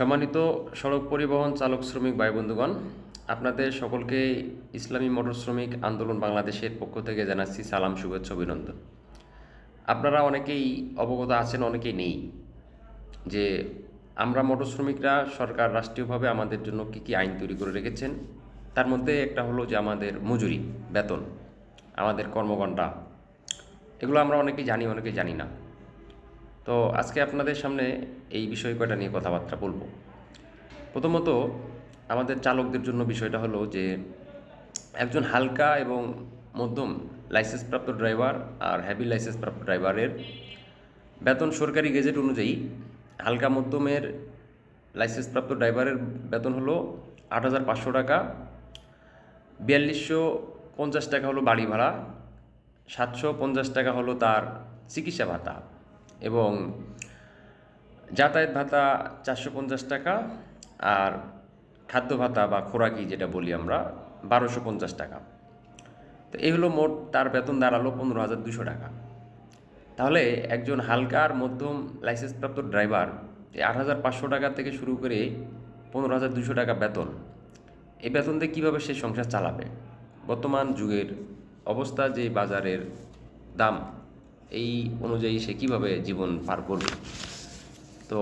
সম্মানিত সড়ক পরিবহন চালক শ্রমিক ভাই বন্ধুগণ, আপনাদের সকলকে ইসলামী মোটর শ্রমিক আন্দোলন বাংলাদেশের পক্ষ থেকে জানাচ্ছি সালাম, শুভেচ্ছা, অভিনন্দন। আপনারা অনেকেই অবগত আছেন, অনেকেই নেই যে আমরা মোটর শ্রমিকরা সরকার রাষ্ট্রীয়ভাবে আমাদের জন্য কী কী আইন তৈরি করে রেখেছেন। তার মধ্যে একটা হলো যে আমাদের মজুরি, বেতন, আমাদের কর্মঘণ্টা। এগুলো আমরা অনেকেই জানি অনেকেই জানি না। তো আজকে আপনাদের সামনে এই বিষয় কয়টা নিয়ে কথাবার্তা বলব। প্রথমত আমাদের চালকদের জন্য বিষয়টা হলো যে, একজন হালকা এবং মধ্যম লাইসেন্সপ্রাপ্ত ড্রাইভার আর হ্যাভি লাইসেন্সপ্রাপ্ত ড্রাইভারের বেতন সরকারি গেজেট অনুযায়ী হালকা মধ্যমের লাইসেন্সপ্রাপ্ত ড্রাইভারের বেতন হলো আট হাজার পাঁচশো টাকা, বিয়াল্লিশশো পঞ্চাশ টাকা হলো বাড়ি ভাড়া, সাতশো পঞ্চাশ টাকা হলো তার চিকিৎসা ভাতা। এবং যাতায়াত ভাতা চারশো পঞ্চাশ টাকা আর খাদ্য ভাতা বা খোরাকি যেটা বলি আমরা, বারোশো পঞ্চাশ টাকা। তো এই হলো মোট তার বেতন দাঁড়াল পনেরো হাজার দুশো টাকা। তাহলে একজন হালকা আর মধ্যম লাইসেন্সপ্রাপ্ত ড্রাইভার আট হাজার পাঁচশো টাকা থেকে শুরু করে পনেরো হাজার দুশো টাকা বেতন, এই বেতন দিয়ে কীভাবে সে সংসার চালাবে? বর্তমান যুগের অবস্থা যে বাজারের দাম এই অনুযায়ী সে কীভাবে জীবন পার করবে? তো